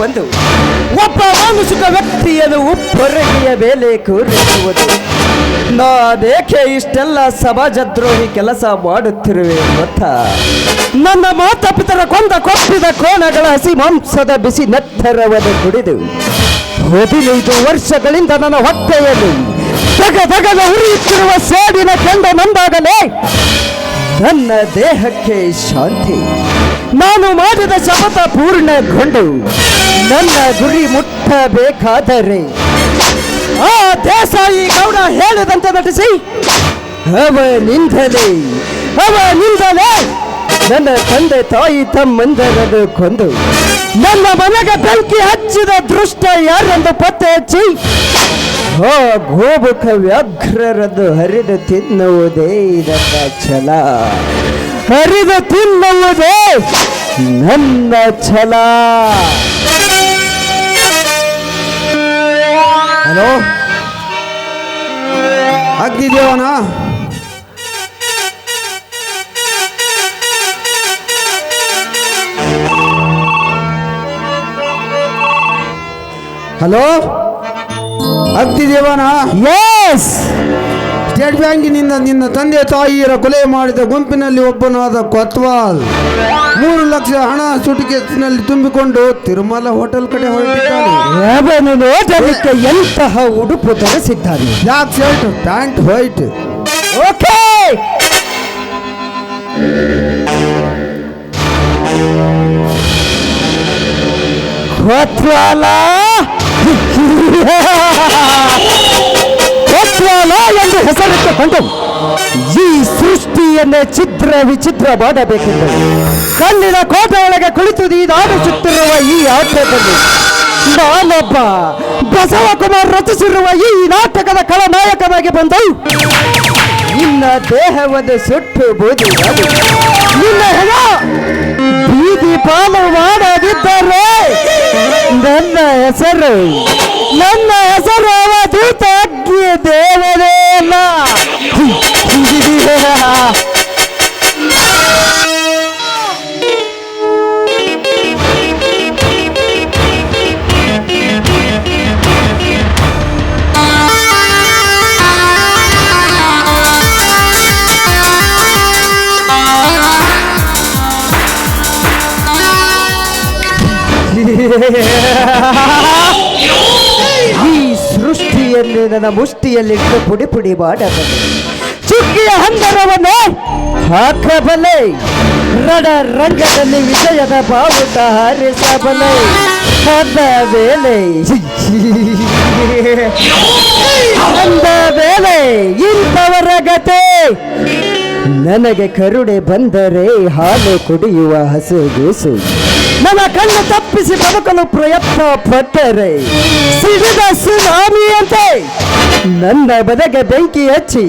ಬಂದು, ಒಬ್ಬ ಮಾನಸಿಕ ವ್ಯಕ್ತಿಯನ್ನು ಉಪ್ಪೊರಗಿಯ ಮೇಲೆ ಕೂರಿಸುವುದು. ನಾನೇಕೆ ಇಷ್ಟೆಲ್ಲ ಸಮಾಜದ್ರೋಹಿ ಕೆಲಸ ಮಾಡುತ್ತಿರುವೆ ಗೊತ್ತಾ ನನ್ನ ಮಾತಾಪಿತರ ಕೊಂದ ಕೊಪ್ಪಿದ ಕೋಣಗಳ ಹಸಿ ಮಾಂಸದ ಬಿಸಿ ನೆತ್ತರವನ್ನು ಕುಡಿದು, ಹದಿನೈದು ವರ್ಷಗಳಿಂದ ನನ್ನ ಹೊಟ್ಟೆಯಲ್ಲಿ ದಗ ದಗದ ಉರಿಯುತ್ತಿರುವ ಸೇಡಿನ ಕೆಂಡ ನಂದಾಗಲೇ ನನ್ನ ದೇಹಕ್ಕೆ ಶಾಂತಿ. ನಾನು ಮಾಡಿದ ಶಪಥ ಪೂರ್ಣಗೊಂಡು, ನನ್ನ ಗುರಿ ಮುಟ್ಟಬೇಕಾದರೆ ಆ ದೇಸಾಯಿ ಗೌಡ ಹೇಳಿದಂತೆ ನಟಿಸಿ, ಅವನಿಂದಲೇ ಅವನಿಂದಲೇ ನನ್ನ ತಂದೆ ತಾಯಿ ತಮ್ಮಂದರನ್ನು ಕೊಂದು, ನನ್ನ ಮನೆಗೆ ಬೆಂಕಿ ಹಚ್ಚಿದ ದೃಷ್ಟ ಯಾರೆಂದು ಪತ್ತೆ ಹಚ್ಚಿ ಆ ಗೋಮುಖ ವ್ಯಾಘ್ರರನ್ನು ಹರಿದು ತಿನ್ನುವುದೇ ನನ್ನ ಛಲ. ಹರಿದು ತಿನ್ನುವುದೇ ನನ್ನ ಛಲ. ಹಲೋ? ಅಗ್ನಿದೇವನ ಹಲೋ? ಅಗ್ನಿದೇವನ ಎಸ್ ಸ್ಟೇಟ್ ಬ್ಯಾಂಕಿನಿಂದ ನಿನ್ನ ತಂದೆ ತಾಯಿಯರ ಕೊಲೆ ಮಾಡಿದ ಗುಂಪಿನಲ್ಲಿ ಒಬ್ಬನಾದ ಕೊತ್ವಾಲ್. ಮೂರು ಲಕ್ಷ ಹಣ ಸುಟಿಕೆನಲ್ಲಿ ತುಂಬಿಕೊಂಡು ತಿರುಮಲ ಹೋಟೆಲ್ ಕಡೆ ಹೊರಟಿದ್ದಾನೆ. ಅವನು ನೋಡಲಿಕ್ಕೆ ಎಂತಹ ಉಡುಪು ಧರಿಸಿದ್ದಾನೆ? Black shirt pant white. Okay! ಕೊತ್ವಾಲ ಕೊತ್ವಾಲ? ಹೆಸರಿಟ್ಟುಕೊಂಡು ಈ ಸೃಷ್ಟಿಯನ್ನೇ ಚಿತ್ರ ವಿಚಿತ್ರ ಮಾಡಬೇಕೆಂದು ಕಣ್ಣಿನ ಕೋಟೆಯೊಳಗೆ ಕುಳಿತು ನೀನಾಡಿಸುತ್ತಿರುವ ಈ ಆಟದಲ್ಲಿ ನಾನೊಬ್ಬ ಬಸವಕುಮಾರ್ ರಚಿಸಿರುವ ಈ ನಾಟಕದ ಖಳನಾಯಕನಾಗಿ ಬಂದು ನಿನ್ನ ದೇಹವನ್ನು ಸುಟ್ಟು ಬೂದಿ ನಿನ್ನ ಹೆಣ ಬೀದಿ ಪಾಲು ಮಾಡದಿದ್ದರೆ ನನ್ನ ಹೆಸರು ನನ್ನ ಹೆಸರು ಅವಧೂತ ಅಗ್ನಿ ಈ ಸೃಷ್ಟಿಯಲ್ಲಿ ನನ್ನ ಮುಷ್ಟಿಯಲ್ಲಿಟ್ಟು ಪುಡಿ ಪುಡಿ ಮಾಡಬಲ್ಲೆ ಚುಕ್ಕಿಯ ಹಂದರವನ್ನು ಹಾಕಬಲ್ಲೆ ರಣ ರಂಗದಲ್ಲಿ ವಿಜಯದ ಬಾವುಟ ಹಾರಿಸಬಲ್ಲೆ ಅಂದ ಮೇಲೆ ಅಂದ ಮೇಲೆ ಇಂಥವರ ಗತೆ. ನನಗೆ ಕರುಣೆ ಬಂದರೆ ಹಾಲು ಕುಡಿಯುವ ಹಸುಗೂಸು ನನ್ನ ಕಣ್ಣು ತಪ್ಪಿಸಿ ಬದುಕಲು ಪ್ರಯತ್ನ ಪಟ್ಟರೆ. ಸಿಡಿದ ಸುನಾಮಿಯಂತೆ ನನ್ನ ಬದಗೆ ಬೆಂಕಿ ಹಚ್ಚಿ.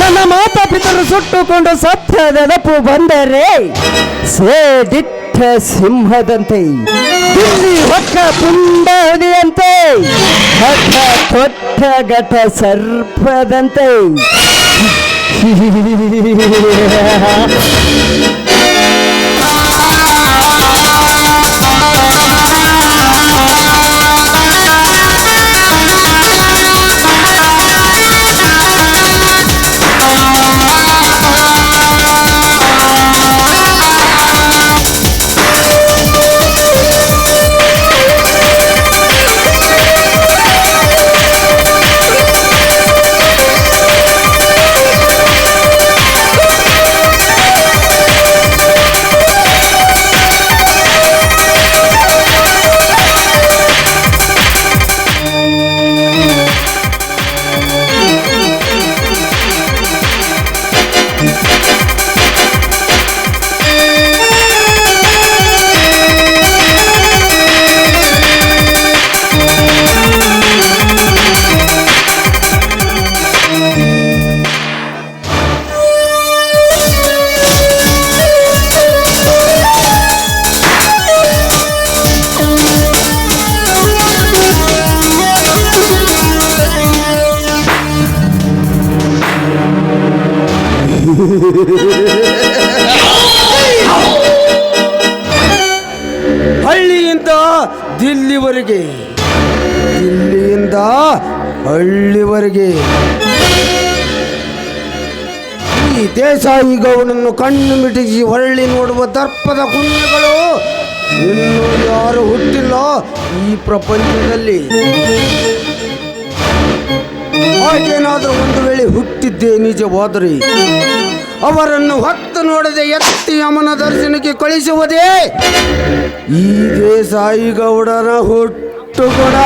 ನನ್ನ ಮಾತಾಪಿತರು ಸುಟ್ಟುಕೊಂಡು ಸತ್ತ ನೆನಪು ಬಂದರೆ. ಸೇಡಿಟ್ಟ ಸಿಂಹದಂತೆ. ಇಲ್ಲಿ ಹೊಕ್ಕ ಪುಂಡಾಣಿಯಂತೆ. ಹಠ ತೊಟ್ಟ ಘಟ ಸರ್ಪದಂತೆ. ಅಲ್ಲಿವರೆಗೆ ದಿಲ್ಲಿಯಿಂದ ಹಳ್ಳಿವರೆಗೆ. ಈ ದೇಸಾಯಿ ಗೌನನ್ನು ಕಣ್ಣು ಮಿಟಿಸಿ ಹೊಳ್ಳಿ ನೋಡುವ ದರ್ಪದ ಕುಂಜಗಳು ಇನ್ನೂ ಯಾರು ಹುಟ್ಟಿಲ್ಲ ಈ ಪ್ರಪಂಚದಲ್ಲಿ. ಹಾಗೇನಾದರೂ ಒಂದು ವೇಳೆ ಹುಟ್ಟಿದ್ದೇ ನಿಜವಾದರೆ ಅವರನ್ನು ಹೊತ್ತು ನೋಡದೆ ಎತ್ತಿ ಯಮನ ದರ್ಶನಕ್ಕೆ ಕಳಿಸುವುದೇ ಈ ಸಾಯಿಗೌಡರ ಹುಟ್ಟು ಕೂಡ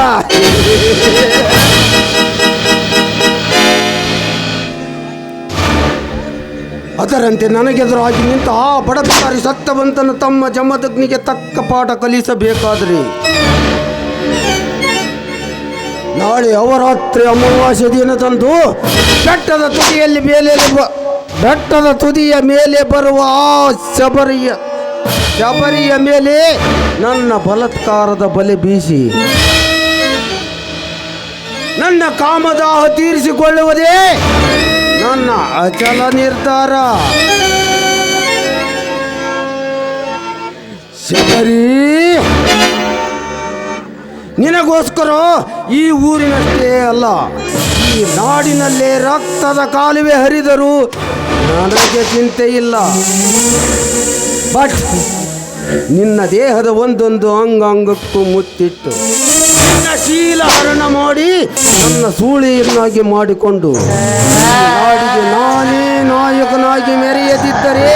ಅದರಂತೆ ನನಗೆದುರಾಗಿ ನಿಂತ ಆ ಬಡಬಿಕಾರಿ ಸತ್ತವಂತನ ತಮ್ಮ ಜಮದಗ್ನಿಗೆ ತಕ್ಕ ಪಾಠ ಕಲಿಸಬೇಕಾದ್ರೆ ನಾಳೆ ಅವರಾತ್ರಿ ಅಮಾವಾಸ್ಯ ದಿನದಂದು ಬೆಟ್ಟದ ತುಟಿಯಲ್ಲಿ ಮೇಲೆ ಬೆಟ್ಟದ ತುದಿಯ ಮೇಲೆ ಬರುವ ಆ ಶಬರಿಯ ಶಬರಿಯ ಮೇಲೆ ನನ್ನ ಬಲತ್ಕಾರದ ಬಲೆ ಬೀಸಿ. ನನ್ನ ಕಾಮದಾಹ ತೀರಿಸಿಕೊಳ್ಳುವುದೇ ನನ್ನ ಅಚಲ ನಿರ್ಧಾರ. ಶಬರಿ, ನಿನಗೋಸ್ಕರ ಈ ಊರಿನಷ್ಟೇ ಅಲ್ಲ, ಈ ನಾಡಿನಲ್ಲೇ ರಕ್ತದ ಕಾಲುವೆ ಹರಿದರೂ ನನಗೆ ಚಿಂತೆ ಇಲ್ಲ. ಬಟ್ ನಿನ್ನ ದೇಹದ ಒಂದೊಂದು ಅಂಗಾಂಗಕ್ಕೂ ಮುತ್ತಿಟ್ಟು ನನ್ನ ಶೀಲ ಹರಣ ಮಾಡಿ ನನ್ನ ಸೂಳಿಯನ್ನಾಗಿ ಮಾಡಿಕೊಂಡು ನಾಡಿಗೆ ನಾನೇ ನಾಯಕನಾಗಿ ಮೆರೆಯದಿದ್ದರೆ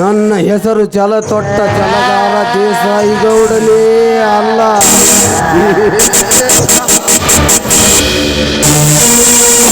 ನನ್ನ ಹೆಸರು ಚಲ ತೊಟ್ಟ ಚಲಗಾರ ದೇಸಾಯಿ ಗೌಡನೇ ಅಲ್ಲ.